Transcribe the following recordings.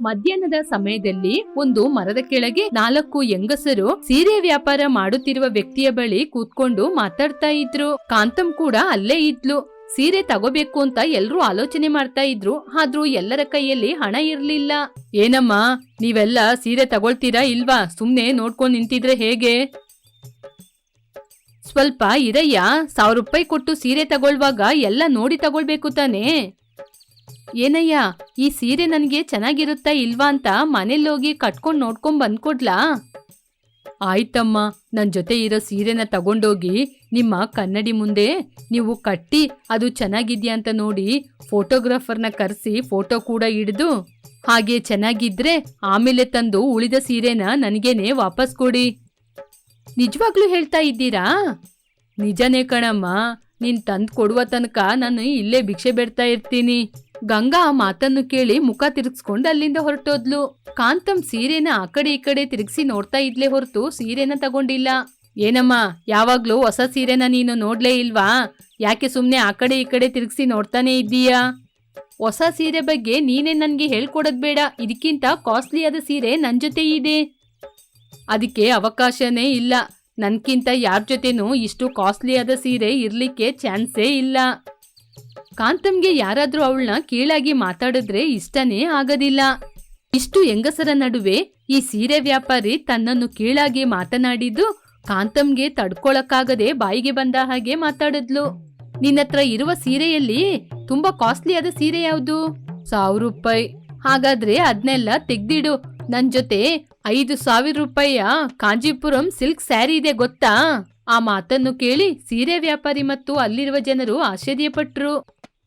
ಮಧ್ಯಾಹ್ನದ ಸಮಯದಲ್ಲಿ ಒಂದು ಮರದ ಕೆಳಗೆ ನಾಲ್ಕು ಹೆಂಗಸರು ಸೀರೆ ವ್ಯಾಪಾರ ಮಾಡುತ್ತಿರುವ ವ್ಯಕ್ತಿಯ ಬಳಿ ಕೂತ್ಕೊಂಡು ಮಾತಾಡ್ತಾ ಇದ್ರು. ಕಾಂತಂ ಕೂಡ ಅಲ್ಲೇ ಇದ್ಲು. ಸೀರೆ ತಗೋಬೇಕು ಅಂತ ಎಲ್ರೂ ಆಲೋಚನೆ ಮಾಡ್ತಾ ಇದ್ರು. ಆದ್ರೂ ಎಲ್ಲರ ಕೈಯಲ್ಲಿ ಹಣ ಇರ್ಲಿಲ್ಲ. ಏನಮ್ಮ, ನೀವೆಲ್ಲ ಸೀರೆ ತಗೊಳ್ತೀರಾ ಇಲ್ವಾ? ಸುಮ್ನೆ ನೋಡ್ಕೊಂಡ್ ನಿಂತಿದ್ರೆ ಹೇಗೆ? ಸ್ವಲ್ಪ ಇರಯ್ಯ. ಸಾವಿರ ರೂಪಾಯಿ ಕೊಟ್ಟು ಸೀರೆ ತಗೊಳ್ವಾಗ ಎಲ್ಲ ನೋಡಿ ತಗೊಳ್ಬೇಕು ತಾನೇ? ಏನಯ್ಯ, ಈ ಸೀರೆ ನನಗೆ ಚೆನ್ನಾಗಿರುತ್ತಾ ಇಲ್ವಾ ಅಂತ ಮನೇಲೋಗಿ ಕಟ್ಕೊಂಡು ನೋಡ್ಕೊಂಡ್ ಬಂದ್ಕೊಡ್ಲಾ? ಆಯ್ತಮ್ಮ ನನ್ನ ಜೊತೆ ಇರೋ ಸೀರೆನ ತಗೊಂಡೋಗಿ ನಿಮ್ಮ ಕನ್ನಡಿ ಮುಂದೆ ನೀವು ಕಟ್ಟಿ ಅದು ಚೆನ್ನಾಗಿದ್ಯಾ ಅಂತ ನೋಡಿ ಫೋಟೋಗ್ರಾಫರ್ನ ಕರೆಸಿ ಫೋಟೋ ಕೂಡ ಹಿಡಿದು ಹಾಗೆ ಚೆನ್ನಾಗಿದ್ರೆ ಆಮೇಲೆ ತಂದು ಉಳಿದ ಸೀರೆನ ನನಗೇನೆ ವಾಪಸ್ ಕೊಡಿ. ನಿಜವಾಗ್ಲೂ ಹೇಳ್ತಾ ಇದ್ದೀರಾ? ನಿಜನೇ ಕಣಮ್ಮ, ನೀನ್ ತಂದು ಕೊಡುವ ತನಕ ನಾನು ಇಲ್ಲೇ ಭಿಕ್ಷೆ ಬೇಡ್ತಾ ಇರ್ತೀನಿ. ಗಂಗಾ ಮಾತನ್ನು ಕೇಳಿ ಮುಖ ತಿರುಗಿಸ್ಕೊಂಡು ಅಲ್ಲಿಂದ ಹೊರಟೋದ್ಲು. ಕಾಂತಂ ಸೀರೆನ ಆ ಕಡೆ ಈ ಕಡೆ ತಿರುಗಿಸಿ ನೋಡ್ತಾ ಇದ್ಲೇ ಹೊರತು ಸೀರೆನ ತಗೊಂಡಿಲ್ಲ. ಏನಮ್ಮ, ಯಾವಾಗ್ಲೂ ಹೊಸ ಸೀರೆನ ನೀನು ನೋಡ್ಲೇ ಇಲ್ವಾ? ಯಾಕೆ ಸುಮ್ನೆ ಆ ಕಡೆ ಈ ಕಡೆ ತಿರುಗಿಸಿ ನೋಡ್ತಾನೆ ಇದ್ದೀಯಾ? ಹೊಸ ಸೀರೆ ಬಗ್ಗೆ ನೀನೇ ನನ್ಗೆ ಹೇಳ್ಕೊಡೋದ್ ಬೇಡ. ಇದಕ್ಕಿಂತ ಕಾಸ್ಟ್ಲಿ ಆದ ಸೀರೆ ನನ್ ಜೊತೆ ಇದೆ. ಅದಕ್ಕೆ ಅವಕಾಶನೇ ಇಲ್ಲ. ನನ್ಕಿಂತ ಯಾರ ಜೊತೆನೂ ಇಷ್ಟು ಕಾಸ್ಟ್ಲಿ ಆದ ಸೀರೆ ಇರ್ಲಿಕ್ಕೆ ಚಾನ್ಸೇ ಇಲ್ಲ. ಕಾಂತಮ್ಗೆ ಯಾರಾದ್ರೂ ಅವಳನ್ನ ಕೀಳಾಗಿ ಮಾತಾಡಿದ್ರೆ ಇಷ್ಟನೇ ಆಗೋದಿಲ್ಲ. ಇಷ್ಟು ಹೆಂಗಸರ ನಡುವೆ ಈ ಸೀರೆ ವ್ಯಾಪಾರಿ ತನ್ನನ್ನು ಕೀಳಾಗಿ ಮಾತನಾಡಿದ್ದು ಕಾಂತಮ್ಗೆ ತಡ್ಕೊಳಕ್ಕಾಗದೆ ಬಾಯಿಗೆ ಬಂದ ಹಾಗೆ ಮಾತಾಡಿದ್ಲು. ನಿನ್ನತ್ರ ಇರುವ ಸೀರೆಯಲ್ಲಿ ತುಂಬಾ ಕಾಸ್ಟ್ಲಿ ಆದ ಸೀರೆ ಯಾವುದು? ಸಾವಿರ ರೂಪಾಯಿ. ಹಾಗಾದ್ರೆ ಅದನ್ನೆಲ್ಲ ತೆಗ್ದಿಡು. ನನ್ ಜೊತೆ ಐದು ಸಾವಿರ ರೂಪಾಯಿಯ ಕಾಂಜಿಪುರಂ ಸಿಲ್ಕ್ ಸ್ಯಾರಿ ಇದೆ, ಗೊತ್ತಾ? ಆ ಮಾತನ್ನು ಕೇಳಿ ಸೀರೆ ವ್ಯಾಪಾರಿ ಮತ್ತು ಅಲ್ಲಿರುವ ಜನರು ಆಶ್ಚರ್ಯಪಟ್ರು.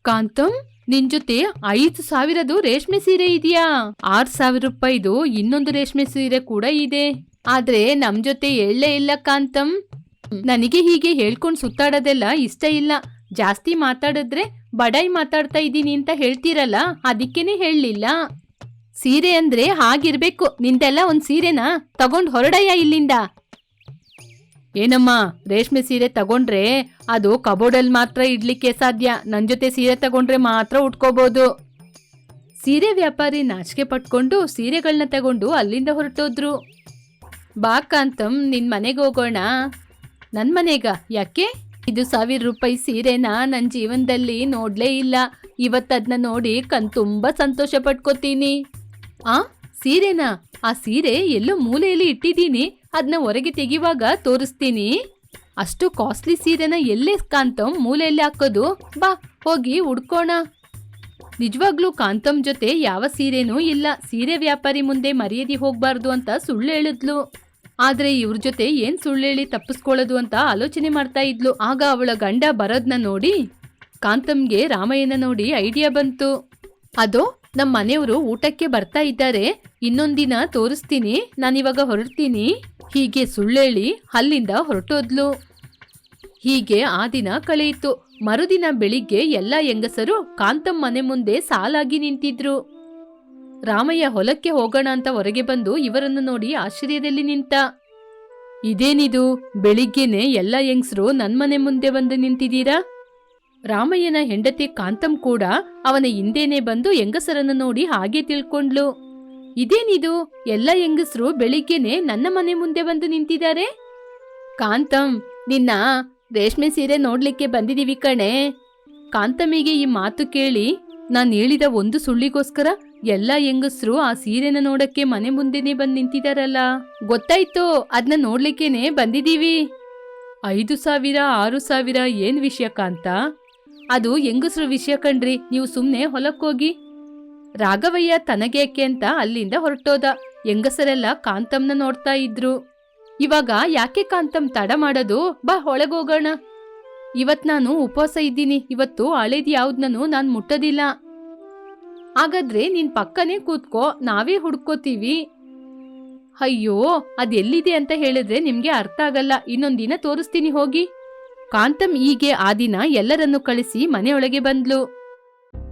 ಕಾಂತಂ, ನಿನ್ ಜೊತೆ ಐದು ಸಾವಿರದು ರೇಷ್ಮೆ ಸೀರೆ ಇದೆಯಾ? ಆರ್ ಸಾವಿರ ರೂಪಾಯಿದು ಇನ್ನೊಂದು ರೇಷ್ಮೆ ಸೀರೆ ಕೂಡ ಇದೆ. ಆದ್ರೆ ನಮ್ ಜೊತೆ ಎಳ್ಳೇ ಇಲ್ಲ ಕಾಂತಂ. ನನಗೆ ಹೀಗೆ ಹೇಳ್ಕೊಂಡು ಸುತ್ತಾಡೋದೆಲ್ಲ ಇಷ್ಟ ಇಲ್ಲ. ಜಾಸ್ತಿ ಮಾತಾಡಿದ್ರೆ ಬಡಾಯಿ ಮಾತಾಡ್ತಾ ಇದ್ದೀನಿ ಅಂತ ಹೇಳ್ತೀರಲ್ಲ, ಅದಕ್ಕೇನೆ ಹೇಳಲಿಲ್ಲ. ಸೀರೆ ಅಂದ್ರೆ ಹಾಗಿರ್ಬೇಕು, ನಿಂದೆಲ್ಲ ಒಂದ್ ಸೀರೆನಾ? ತಗೊಂಡ್ ಹೊರಡಯ್ಯ ಇಲ್ಲಿಂದ. ಏನಮ್ಮ, ರೇಷ್ಮೆ ಸೀರೆ ತಗೊಂಡ್ರೆ ಅದು ಕಬೋರ್ಡಲ್ಲಿ ಮಾತ್ರ ಇಡ್ಲಿಕ್ಕೆ ಸಾಧ್ಯ. ನನ್ ಜೊತೆ ಸೀರೆ ತಗೊಂಡ್ರೆ ಮಾತ್ರ ಉಟ್ಕೋಬಹುದು ಸೀರೆ ವ್ಯಾಪಾರಿ ನಾಚಿಕೆ ಪಟ್ಕೊಂಡು ಸೀರೆಗಳನ್ನ ತಗೊಂಡು ಅಲ್ಲಿಂದ ಹೊರಟೋದ್ರು. ಬಾ ಕಾಂತಮ್, ನಿನ್ ಮನೆಗೆ ಹೋಗೋಣ. ನನ್ ಮನೆಗ, ಯಾಕೆ? ಇದು ಸಾವಿರ ರೂಪಾಯಿ ಸೀರೆನ ನನ್ನ ಜೀವನದಲ್ಲಿ ನೋಡ್ಲೇ ಇಲ್ಲ. ಇವತ್ತದ್ನ ನೋಡಿ ಕಣ್ ತುಂಬಾ ಸಂತೋಷ ಪಟ್ಕೋತೀನಿ. ಆ, ಸೀರೆನಾ? ಆ ಸೀರೆ ಎಲ್ಲೋ ಮೂಲೆಯಲ್ಲಿ ಇಟ್ಟಿದ್ದೀನಿ. ಅದನ್ನ ಹೊರಗೆ ತೆಗೆಯುವಾಗ ತೋರಿಸ್ತೀನಿ. ಅಷ್ಟು ಕಾಸ್ಟ್ಲಿ ಸೀರೆನ ಎಲ್ಲೇ ಕಾಂತಂ ಮೂಲೆಯಲ್ಲಿ ಹಾಕೋದು? ಬಾ, ಹೋಗಿ ಉಡ್ಕೋಣ. ನಿಜವಾಗ್ಲೂ ಕಾಂತಂ ಜೊತೆ ಯಾವ ಸೀರೆನೂ ಇಲ್ಲ. ಸೀರೆ ವ್ಯಾಪಾರಿ ಮುಂದೆ ಮರ್ಯಾದೆ ಹೋಗ್ಬಾರ್ದು ಅಂತ ಸುಳ್ಳು ಹೇಳಿದ್ಲು. ಆದ್ರೆ ಇವ್ರ ಜೊತೆ ಏನ್ ಸುಳ್ಳೇಳಿ ತಪ್ಪಿಸ್ಕೊಳ್ಳೋದು ಅಂತ ಆಲೋಚನೆ ಮಾಡ್ತಾ ಇದ್ಲು. ಆಗ ಅವಳ ಗಂಡ ಬರೋದ್ನ ನೋಡಿ ಕಾಂತಂಗೆ ರಾಮಯ್ಯನ ನೋಡಿ ಐಡಿಯಾ ಬಂತು. ಅದೋ ನಮ್ಮ ಮನೆಯವರು ಊಟಕ್ಕೆ ಬರ್ತಾ ಇದ್ದಾರೆ. ಇನ್ನೊಂದಿನ ತೋರಿಸ್ತೀನಿ, ನಾನಿವಾಗ ಹೊರಡ್ತೀನಿ. ಹೀಗೆ ಸುಳ್ಳೇಳಿ ಅಲ್ಲಿಂದ ಹೊರಟೋದ್ಲು. ಹೀಗೆ ಆ ದಿನ ಕಳೆಯಿತು. ಮರುದಿನ ಬೆಳಿಗ್ಗೆ ಎಲ್ಲ ಹೆಂಗಸರು ಕಾಂತಮ್ ಮನೆ ಮುಂದೆ ಸಾಲಾಗಿ ನಿಂತಿದ್ರು. ರಾಮಯ್ಯ ಹೊಲಕ್ಕೆ ಹೋಗೋಣ ಅಂತ ಹೊರಗೆ ಬಂದು ಇವರನ್ನು ನೋಡಿ ಆಶ್ಚರ್ಯದಲ್ಲಿ ನಿಂತ. ಇದೇನಿದು? ಬೆಳಿಗ್ಗೆನೆ ಎಲ್ಲ ಹೆಂಗಸರು ನನ್ಮನೆ ಮುಂದೆ ಬಂದು ನಿಂತಿದ್ದೀರಾ ರಾಮಯ್ಯನ ಹೆಂಡತಿ ಕಾಂತಮ್ ಕೂಡ ಅವನ ಹಿಂದೇನೆ ಬಂದು ಹೆಂಗಸರನ್ನು ನೋಡಿ ಹಾಗೆ ತಿಳ್ಕೊಂಡ್ಲು ಇದೇನಿದು? ಎಲ್ಲ ಹೆಂಗಸರು ಬೆಳಿಗ್ಗೆನೆ ನನ್ನ ಮನೆ ಮುಂದೆ ಬಂದು ನಿಂತಿದ್ದಾರೆ? ಕಾಂತಂ, ನಿನ್ನ ರೇಷ್ಮೆ ಸೀರೆ ನೋಡ್ಲಿಕ್ಕೆ ಬಂದಿದೀವಿ ಕಣೆ. ಕಾಂತಮಿಗೆ ಈ ಮಾತು ಕೇಳಿ ನಾನು ಹೇಳಿದ ಒಂದು ಸುಳ್ಳಿಗೋಸ್ಕರ ಎಲ್ಲ ಹೆಂಗಸರು ಆ ಸೀರೆನ ನೋಡಕ್ಕೆ ಮನೆ ಮುಂದೆನೆ ಬಂದು ನಿಂತಿದಾರಲ್ಲ. ಗೊತ್ತಾಯ್ತು ಅದನ್ನ ನೋಡ್ಲಿಕ್ಕೇನೆ ಬಂದಿದೀವಿ. ಐದು ಸಾವಿರ, ಆರು ಸಾವಿರ ಏನ್ ವಿಷಯ ಕಾಂತ? ಅದು ಹೆಂಗಸರು ವಿಷಯ ಕಣ್ರಿ, ನೀವು ಸುಮ್ನೆ ಹೊಲಕ್ಕೋಗಿ ರಾಘವಯ್ಯ ತನಗೇಕೆ ಅಂತ ಅಲ್ಲಿಂದ ಹೊರಟೋದ. ಹೆಂಗಸರೆಲ್ಲ ಕಾಂತಮ್ನ ನೋಡ್ತಾ ಇದ್ರು. ಇವಾಗ ಯಾಕೆ ಕಾಂತಮ್ ತಡ ಮಾಡೋದು? ಬಾ ಒಳಗೋಗೋಣ ಇವತ್ ನಾನು ಉಪವಾಸ ಇದ್ದೀನಿ. ಇವತ್ತು ಹಳೇದ್ ಯಾವ್ದನ್ನು ನಾನ್ ಮುಟ್ಟೋದಿಲ್ಲ. ಹಾಗಾದ್ರೆ ನಿನ್ ಪಕ್ಕನೇ ಕೂತ್ಕೋ. ನಾವೇ ಹುಡ್ಕೋತೀವಿ. ಅಯ್ಯೋ, ಅದೆಲ್ಲಿದೆ ಅಂತ ಹೇಳಿದ್ರೆ ನಿಮ್ಗೆ ಅರ್ಥ ಆಗಲ್ಲ. ಇನ್ನೊಂದಿನ ತೋರಿಸ್ತೀನಿ ಹೋಗಿ. ಕಾಂತಮ್ ಹೀಗೆ ಆ ದಿನ ಎಲ್ಲರನ್ನು ಕಳಿಸಿ ಮನೆಯೊಳಗೆ ಬಂದ್ಲು.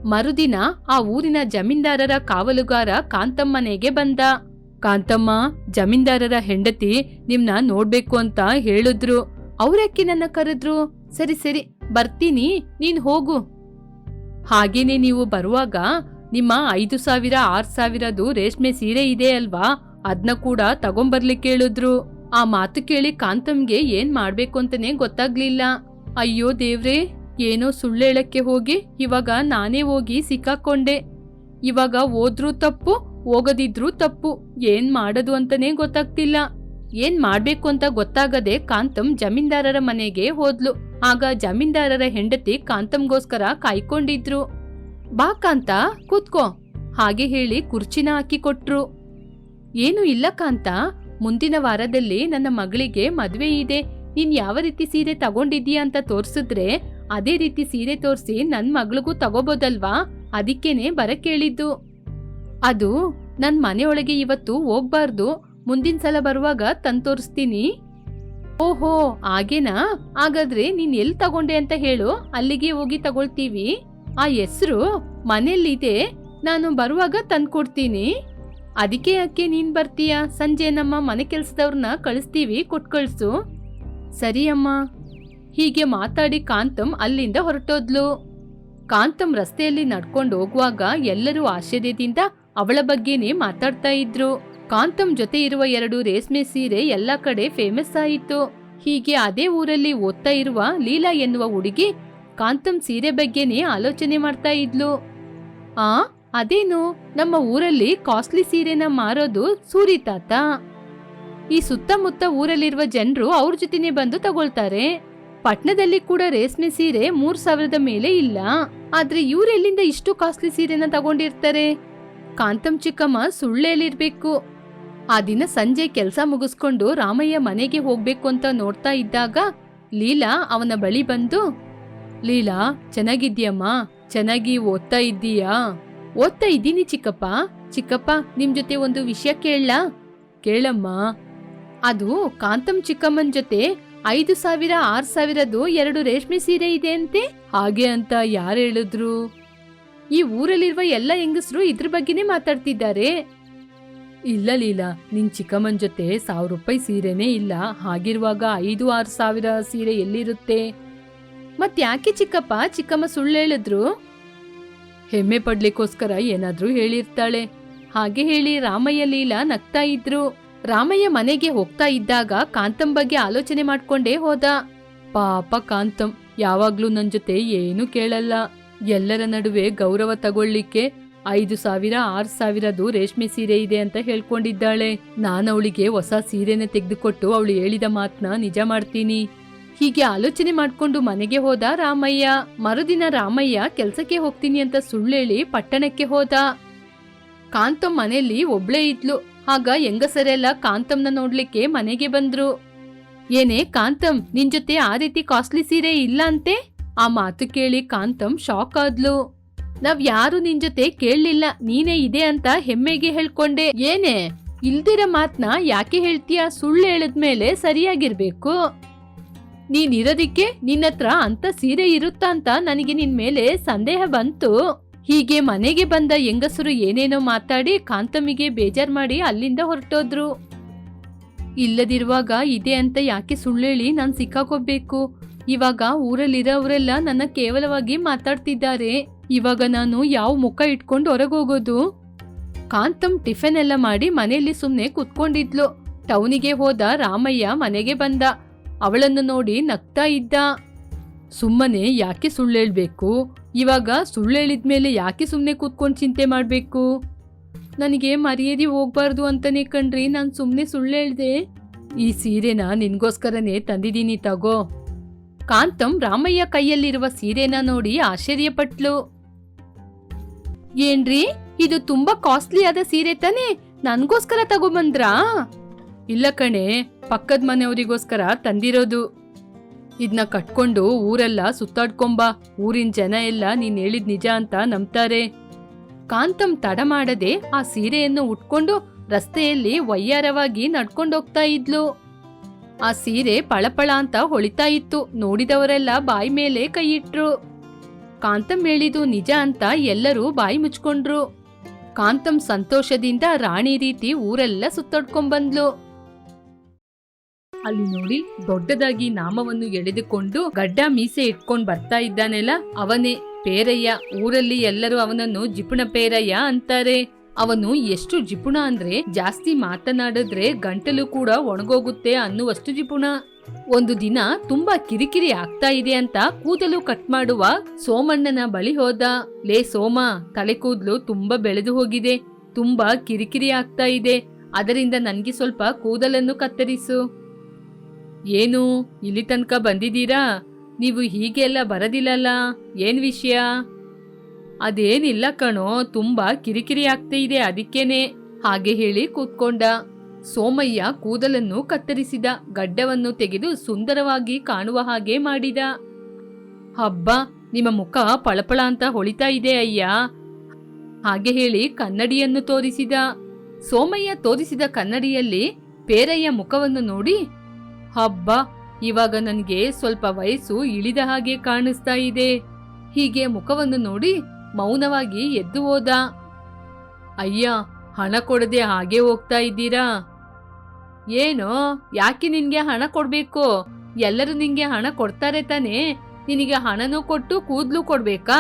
ಮರುದಿನ ಆ ಊರಿನ ಜಮೀನ್ದಾರರ ಕಾವಲುಗಾರ ಕಾಂತಮ್ಮನೆಗೆ ಬಂದ. ಕಾಂತಮ್ಮ, ಜಮೀನ್ದಾರರ ಹೆಂಡತಿ ನಿಮ್ನ ನೋಡ್ಬೇಕು ಅಂತ ಹೇಳಿದ್ರು. ಅವ್ರಕ್ಕೆ ನನ್ನ ಕರೆದ್ರು? ಸರಿ ಸರಿ, ಬರ್ತೀನಿ, ನೀನ್ ಹೋಗು. ಹಾಗೇನೆ ನೀವು ಬರುವಾಗ ನಿಮ್ಮ ಐದು ಸಾವಿರ, ಆರ್ ಸಾವಿರದು ರೇಷ್ಮೆ ಸೀರೆ ಇದೆ ಅಲ್ವಾ? ಅದ್ನ ಕೂಡ ತಗೊಂಬರ್ಲಿಕ್ಕೆ ಕೇಳಿದ್ರು. ಆ ಮಾತು ಕೇಳಿ ಕಾಂತಮ್ಗೆ ಏನ್ ಮಾಡ್ಬೇಕು ಅಂತಾನೆ ಗೊತ್ತಾಗ್ಲಿಲ್ಲ. ಅಯ್ಯೋ ದೇವ್ರೇ ಏನೋ ಸುಳ್ಳೇಳಕ್ಕೆ ಹೋಗಿ ಇವಾಗ ನಾನೇ ಹೋಗಿ ಸಿಕ್ಕಾಕೊಂಡೆ. ಇವಾಗ ಹೋದ್ರೂ ತಪ್ಪು, ಹೋಗದಿದ್ರೂ ತಪ್ಪು. ಏನ್ ಮಾಡೋದು ಅಂತಾನೆ ಗೊತ್ತಾಗ್ತಿಲ್ಲ. ಏನ್ ಮಾಡ್ಬೇಕು ಅಂತ ಗೊತ್ತಾಗದೆ ಕಾಂತಂ ಜಮೀನ್ದಾರರ ಮನೆಗೆ ಹೋದ್ಲು. ಆಗ ಜಮೀನ್ದಾರರ ಹೆಂಡತಿ ಕಾಂತಮ್ಗೋಸ್ಕರ ಕಾಯ್ಕೊಂಡಿದ್ರು. ಬಾ ಕಾಂತ, ಕೂತ್ಕೋ. ಹಾಗೆ ಹೇಳಿ ಕುರ್ಚಿನ ಹಾಕಿ ಕೊಟ್ರು. ಏನು ಇಲ್ಲ ಕಾಂತ. ಮುಂದಿನ ವಾರದಲ್ಲಿ ನನ್ನ ಮಗಳಿಗೆ ಮದುವೆ ಇದೆ. ನೀನ್ ಯಾವ ರೀತಿ ಸೀರೆ ತಗೊಂಡಿದ್ದೀಯ ಅಂತ ತೋರ್ಸಿದ್ರೆ ಅದೇ ರೀತಿ ಸೀರೆ ತೋರಿಸಿ ನನ್ನ ಮಗಳಿಗೂ ತಗೋಬೋದಲ್ವಾ? ಅದಕ್ಕೇನೆ ಬರಕ್ ಕೇಳಿದ್ದು. ಅದು ನನ್ನ ಮನೆಯೊಳಗೆ ಇವತ್ತು ಹೋಗ್ಬಾರ್ದು. ಮುಂದಿನ ಸಲ ಬರುವಾಗ ತಂದು ತೋರಿಸ್ತೀನಿ. ಓಹೋ, ಹಾಗೇನಾ? ಹಾಗಾದ್ರೆ ನೀನ್ ಎಲ್ಲಿ ತಗೊಂಡೆ ಅಂತ ಹೇಳು. ಅಲ್ಲಿಗೆ ಹೋಗಿ ತಗೊಳ್ತೀವಿ. ಆ ಹೆಸರು ಮನೆಯಲ್ಲಿದೆ. ನಾನು ಬರುವಾಗ ತಂದ್ಕೊಡ್ತೀನಿ ಅದಕ್ಕೆ ಯಾಕೆ ನೀನ್ ಬರ್ತೀಯ? ಸಂಜೆ ನಮ್ಮ ಮನೆ ಕೆಲ್ಸದವ್ರನ್ನ ಕಳಿಸ್ತೀವಿ, ಕೊಟ್ಕಳ್ಸು. ಸರಿ ಅಮ್ಮ. ಹೀಗೆ ಮಾತಾಡಿ ಕಾಂತಂ ಅಲ್ಲಿಂದ ಹೊರಟೋದ್ಲು. ಕಾಂತಂ ರಸ್ತೆಯಲ್ಲಿ ನಡ್ಕೊಂಡು ಹೋಗುವಾಗ ಎಲ್ಲರೂ ಆಶ್ಚರ್ಯದಿಂದ ಅವಳ ಬಗ್ಗೆನೇ ಮಾತಾಡ್ತಾ ಇದ್ರು. ಕಾಂತಂ ಜೊತೆ ಇರುವ ಎರಡು ರೇಷ್ಮೆ ಸೀರೆ ಎಲ್ಲ ಕಡೆ ಫೇಮಸ್ ಆಯಿತು. ಹೀಗೆ ಅದೇ ಊರಲ್ಲಿ ಓದ್ತಾ ಇರುವ ಲೀಲಾ ಎನ್ನುವ ಹುಡುಗಿ ಕಾಂತಂ ಸೀರೆ ಬಗ್ಗೆನೇ ಆಲೋಚನೆ ಮಾಡ್ತಾ ಇದ್ಲು. ಆ, ಅದೇನು? ನಮ್ಮ ಊರಲ್ಲಿ ಕಾಸ್ಟ್ಲಿ ಸೀರೆನ ಮಾರೋದು ಸೂರಿ ತಾತ. ಈ ಸುತ್ತಮುತ್ತ ಊರಲ್ಲಿರುವ ಜನರು ಅವ್ರ ಜೊತೆನೆ ಬಂದು ತಗೊಳ್ತಾರೆ. ಪಟ್ನದಲ್ಲಿ ಕೂಡ ರೇಷ್ಮೆ ಸೀರೆ ಮೂರ್ ಸಾವಿರದ ಮೇಲೆ ಇಲ್ಲ. ಆದ್ರೆ ಇವ್ರೆಲ್ಲಿಂದ ಇಷ್ಟು ಕಾಸ್ಟ್ಲಿ ಸೀರೆನ ತಗೊಂಡಿರ್ತಾರೆ? ಕಾಂತಂ ಚಿಕ್ಕಮ್ಮ ಸುಳ್ಳೇಲಿರ್ಬೇಕು ಆ ದಿನ ಸಂಜೆ ಕೆಲಸ ಮುಗಿಸ್ಕೊಂಡು ರಾಮಯ್ಯ ಮನೆಗೆ ಹೋಗ್ಬೇಕು ಅಂತ ನೋಡ್ತಾ ಇದ್ದಾಗ ಲೀಲಾ ಅವನ ಬಳಿ ಬಂದು, ಲೀಲಾ ಚೆನ್ನಾಗಿದ್ಯಮ್ಮ ಚೆನ್ನಾಗಿ ಓದ್ತಾ ಇದ್ದೀಯಾ? ಓದ್ತಾ ಇದ್ದೀನಿ ಚಿಕ್ಕಪ್ಪ. ಚಿಕ್ಕಪ್ಪ, ನಿಮ್ ಜೊತೆ ಒಂದು ವಿಷಯ ಕೇಳಲಾ? ಕೇಳಮ್ಮ. ಅದು ಕಾಂತಂ ಚಿಕ್ಕಮ್ಮನ ಜೊತೆ ಐದು ಸಾವಿರ, ಆರ್ ಸಾವಿರದ್ದು ಎರಡು ರೇಷ್ಮೆ ಸೀರೆ ಇದೆ ಅಂತೆ? ಹಾಗೆ ಅಂತ ಯಾರು ಹೇಳಿದ್ರು? ಈ ಊರಲ್ಲಿರುವ ಎಲ್ಲ ಹೆಂಗಸರು ಇದ್ರ ಬಗ್ಗೆನೇ ಮಾತಾಡ್ತಿದ್ದಾರೆ. ಇಲ್ಲ ಲೀಲಾ, ನಿನ್ ಚಿಕ್ಕಮ್ಮನ ಜೊತೆ ಸಾವಿರ ರೂಪಾಯಿ ಸೀರೆನೇ ಇಲ್ಲ. ಹಾಗಿರುವಾಗ ಐದು, ಆರು ಸಾವಿರ ಸೀರೆ ಎಲ್ಲಿರುತ್ತೆ? ಮತ್ ಯಾಕೆ ಚಿಕ್ಕಪ್ಪ, ಚಿಕ್ಕಮ್ಮ ಸುಳ್ಳು ಹೇಳಿದ್ರು? ಹೆಮ್ಮೆ ಪಡ್ಲಿಕ್ಕೋಸ್ಕರ ಏನಾದ್ರೂ ಹೇಳಿರ್ತಾಳೆ. ಹಾಗೆ ಹೇಳಿ ರಾಮಯ್ಯ ಲೀಲಾ ನಗ್ತಾ ಇದ್ರು. ರಾಮಯ್ಯ ಮನೆಗೆ ಹೋಗ್ತಾ ಇದ್ದಾಗ ಕಾಂತಂ ಬಗ್ಗೆ ಆಲೋಚನೆ ಮಾಡ್ಕೊಂಡೇ ಹೋದ. ಪಾಪ ಕಾಂತಂ, ಯಾವಾಗ್ಲೂ ನನ್ ಜೊತೆ ಏನು ಕೇಳಲ್ಲ. ಎಲ್ಲರ ನಡುವೆ ಗೌರವ ತಗೊಳ್ಳಿಕ್ಕೆ ಐದು ಸಾವಿರ, ಆರು ಸಾವಿರದು ರೇಷ್ಮೆ ಸೀರೆ ಇದೆ ಅಂತ ಹೇಳ್ಕೊಂಡಿದ್ದಾಳೆ. ನಾನು ಅವಳಿಗೆ ಹೊಸ ಸೀರೆನ ತೆಗೆದುಕೊಟ್ಟು ಅವಳು ಹೇಳಿದ ಮಾತನ್ನ ನಿಜ ಮಾಡ್ತೀನಿ. ಹೀಗೆ ಆಲೋಚನೆ ಮಾಡ್ಕೊಂಡು ಮನೆಗೆ ಹೋದ ರಾಮಯ್ಯ. ಮರುದಿನ ರಾಮಯ್ಯ ಕೆಲ್ಸಕ್ಕೆ ಹೋಗ್ತೀನಿ ಅಂತ ಸುಳ್ಳೇಳಿ ಪಟ್ಟಣಕ್ಕೆ ಹೋದ. ಕಾಂತಂ ಮನೆಯಲ್ಲಿ ಒಬ್ಳೇ ಇದ್ಲು. ಆಗ ಹೆಂಗಸರೆಲ್ಲ ಕಾಂತಮ್ನ ನೋಡ್ಲಿಕ್ಕೆ ಮನೆಗೆ ಬಂದ್ರು. ಏನೇ ಕಾಂತಮ್, ನಿನ್ ಜೊತೆ ಆ ರೀತಿ ಕಾಸ್ಟ್ಲಿ ಸೀರೆ ಇಲ್ಲ ಅಂತೆ? ಆ ಮಾತು ಕೇಳಿ ಕಾಂತಮ್ ಶಾಕ್ ಆದ್ಲು. ನಾವ್ ಯಾರು ನಿನ್ ಜೊತೆ ಕೇಳಲಿಲ್ಲ, ನೀನೇ ಇದೆ ಅಂತ ಹೆಮ್ಮೆಗೆ ಹೇಳ್ಕೊಂಡೆ. ಏನೇ? ಇಲ್ದಿರ ಮಾತ್ನ ಯಾಕೆ ಹೇಳ್ತೀಯ? ಸುಳ್ಳು ಹೇಳಿದ್ಮೇಲೆ ಸರಿಯಾಗಿರ್ಬೇಕು. ನೀನಿರೋದಿಕ್ಕೆ ನಿನ್ನತ್ರ ಅಂತ ಸೀರೆ ಇರುತ್ತಾ ಅಂತ ನನಗೆ ನಿನ್ ಮೇಲೆ ಸಂದೇಹ ಬಂತು. ಹೀಗೆ ಮನೆಗೆ ಬಂದ ಹೆಂಗಸರು ಏನೇನೋ ಮಾತಾಡಿ ಕಾಂತಮ್ಮಿಗೆ ಬೇಜಾರ್ ಮಾಡಿ ಅಲ್ಲಿಂದ ಹೊರಟೋದ್ರು. ಇಲ್ಲದಿರುವಾಗ ಇದೆ ಅಂತ ಯಾಕೆ ಸುಳ್ಳೇಳಿ ನಾನು ಸಿಕ್ಕಾಕೋಬೇಕು ಇವಾಗ ಊರಲ್ಲಿರೋರೆಲ್ಲ ನನ್ನ ಕೇವಲವಾಗಿ ಮಾತಾಡ್ತಿದ್ದಾರೆ. ಇವಾಗ ನಾನು ಯಾವ ಮುಖ ಇಟ್ಕೊಂಡು ಹೊರಗೋಗೋದು? ಕಾಂತಮ್ ಟಿಫನ್ ಎಲ್ಲ ಮಾಡಿ ಮನೆಯಲ್ಲಿ ಸುಮ್ಮನೆ ಕುತ್ಕೊಂಡಿದ್ಲು. ಟೌನಿಗೆ ಹೋದ ರಾಮಯ್ಯ ಮನೆಗೆ ಬಂದ. ಅವಳನ್ನು ನೋಡಿ ನಗ್ತಾ ಇದ್ದ. ಸುಮ್ಮನೆ ಯಾಕೆ ಸುಳ್ಳು ಹೇಳಬೇಕು ಇವಾಗ ಸುಳ್ಳು ಹೇಳಿದ ಮೇಲೆ ಯಾಕೆ ಸುಮ್ಮನೆ ಕೂತ್ಕೊಂಡು ಚಿಂತೆ ಮಾಡಬೇಕು? ನನಗೆ ಮರ್ಯಾದೆ ಹೋಗ್ಬಾರ್ದು ಅಂತಾನೆ ಕಣ್ರಿ, ನಾನು ಸುಮ್ಮನೆ ಸುಳ್ಳೇಳ್ದೆ. ಈ ಸೀರೆನ ನಿನ್ಗೋಸ್ಕರನೇ ತಂದಿದ್ದೀನಿ ತಗೋ. ಕಾಂತಂ ರಾಮಯ್ಯ ಕೈಯಲ್ಲಿರುವ ಸೀರೆನ ನೋಡಿ ಆಶ್ಚರ್ಯಪಟ್ಲು. ಏನ್ರಿ, ಇದು ತುಂಬಾ ಕಾಸ್ಟ್ಲಿ ಆದ ಸೀರೆ ತಾನೇ? ನನಗೋಸ್ಕರ ತಗೊಂಬಂದ್ರಾ ಇಲ್ಲ ಕಣೆ, ಪಕ್ಕದ ಮನೆಯವರಿಗೋಸ್ಕರ ತಂದಿರೋದು. ಇದನ್ನ ಕಟ್ಕೊಂಡು ಊರೆಲ್ಲ ಸುತ್ತಾಡ್ಕೊಂಬಾ. ಊರಿನ ಜನ ಎಲ್ಲ ನೀನ್ ಹೇಳಿದ್ ನಿಜ ಅಂತ ನಂಬ್ತಾರೆ. ಕಾಂತಂ ತಡ ಮಾಡದೆ ಆ ಸೀರೆಯನ್ನು ಉಟ್ಕೊಂಡು ರಸ್ತೆಯಲ್ಲಿ ವಯ್ಯಾರವಾಗಿ ನಡ್ಕೊಂಡೋಗ್ತಾ ಇದ್ಲು. ಆ ಸೀರೆ ಪಳಪಳ ಅಂತ ಹೊಳಿತಾ ಇತ್ತು. ನೋಡಿದವರೆಲ್ಲ ಬಾಯಿ ಮೇಲೆ ಕೈ ಇಟ್ರು. ಕಾಂತಂ ಹೇಳಿದು ನಿಜ ಅಂತ ಎಲ್ಲರೂ ಬಾಯಿ ಮುಚ್ಕೊಂಡ್ರು. ಕಾಂತಂ ಸಂತೋಷದಿಂದ ರಾಣಿ ರೀತಿ ಊರೆಲ್ಲ ಸುತ್ತಾಡ್ಕೊಂಡ್ಬಂದ್ಲು ಅಲ್ಲಿ ನೋಡಿ ದೊಡ್ಡದಾಗಿ ನಾಮವನ್ನು ಎಳೆದುಕೊಂಡು ಗಡ್ಡ ಮೀಸೆ ಇಟ್ಕೊಂಡು ಬರ್ತಾ ಇದ್ದಾನೆಲ್ಲ. ಅವನೇ, ಪೇರಯ್ಯ, ಊರಲ್ಲಿ ಎಲ್ಲರೂ ಅವನನ್ನು ಜಿಪುಣ ಪೇರಯ್ಯ ಅಂತಾರೆ. ಅವನು ಎಷ್ಟು ಜಿಪುಣ ಅಂದ್ರೆ ಜಾಸ್ತಿ ಮಾತನಾಡಿದ್ರೆ ಗಂಟಲು ಕೂಡ ಒಣಗೋಗುತ್ತೆ ಅನ್ನುವಷ್ಟು ಜಿಪುಣ. ಒಂದು ದಿನ ತುಂಬಾ ಕಿರಿಕಿರಿ ಆಗ್ತಾ ಇದೆ ಅಂತ ಕೂದಲು ಕಟ್ ಮಾಡುವ ಸೋಮಣ್ಣನ ಬಳಿ ಹೋದ. ಲೇ ಸೋಮ, ತಲೆ ಕೂದಲು ತುಂಬಾ ಬೆಳೆದು ಹೋಗಿದೆ. ತುಂಬಾ ಕಿರಿಕಿರಿ ಆಗ್ತಾ ಇದೆ. ಅದರಿಂದ ನನ್ಗೆ ಸ್ವಲ್ಪ ಕೂದಲನ್ನು ಕತ್ತರಿಸು. ಏನು, ಇಲ್ಲಿ ತನಕ ಬಂದಿದ್ದೀರಾ? ನೀವು ಹೀಗೆಲ್ಲ ಬರದಿಲ್ಲಲ್ಲ, ಏನ್ ವಿಷಯ? ಅದೇನಿಲ್ಲ ಕಣೋ, ತುಂಬಾ ಕಿರಿಕಿರಿ ಆಗ್ತಾ ಇದೆ ಅದಕ್ಕೇನೆ. ಹಾಗೆ ಹೇಳಿ ಕೂತ್ಕೊಂಡ. ಸೋಮಯ್ಯ ಕೂದಲನ್ನು ಕತ್ತರಿಸಿದ, ಗಡ್ಡವನ್ನು ತೆಗೆದು ಸುಂದರವಾಗಿ ಕಾಣುವ ಹಾಗೆ ಮಾಡಿದ. ಹಬ್ಬ, ನಿಮ್ಮ ಮುಖ ಪಳಪಳ ಅಂತ ಹೊಳಿತಾ ಇದೆ ಅಯ್ಯ. ಹಾಗೆ ಹೇಳಿ ಕನ್ನಡಿಯನ್ನು ತೋರಿಸಿದ. ಸೋಮಯ್ಯ ತೋರಿಸಿದ ಕನ್ನಡಿಯಲ್ಲಿ ಪೇರಯ್ಯ ಮುಖವನ್ನು ನೋಡಿ ಹಬ್ಬ, ಇವಾಗ ನನಗೆ ಸ್ವಲ್ಪ ವಯಸ್ಸು ಇಳಿದ ಹಾಗೆ ಕಾಣಿಸ್ತಾ ಇದೆ. ಹೀಗೆ ಮುಖವನ್ನು ನೋಡಿ ಮೌನವಾಗಿ ಎದ್ದು ಹೋದ. ಅಯ್ಯ, ಹಣ ಕೊಡದೆ ಹಾಗೆ ಹೋಗ್ತಾ ಇದ್ದೀರಾ? ಏನೋ, ಯಾಕೆ ನಿನ್ಗೆ ಹಣ ಕೊಡ್ಬೇಕು? ಎಲ್ಲರೂ ನಿನ್ಗೆ ಹಣ ಕೊಡ್ತಾರೆ ತಾನೇ. ನಿನಗೆ ಹಣನೂ ಕೊಟ್ಟು ಕೂದ್ಲು ಕೊಡ್ಬೇಕಾ?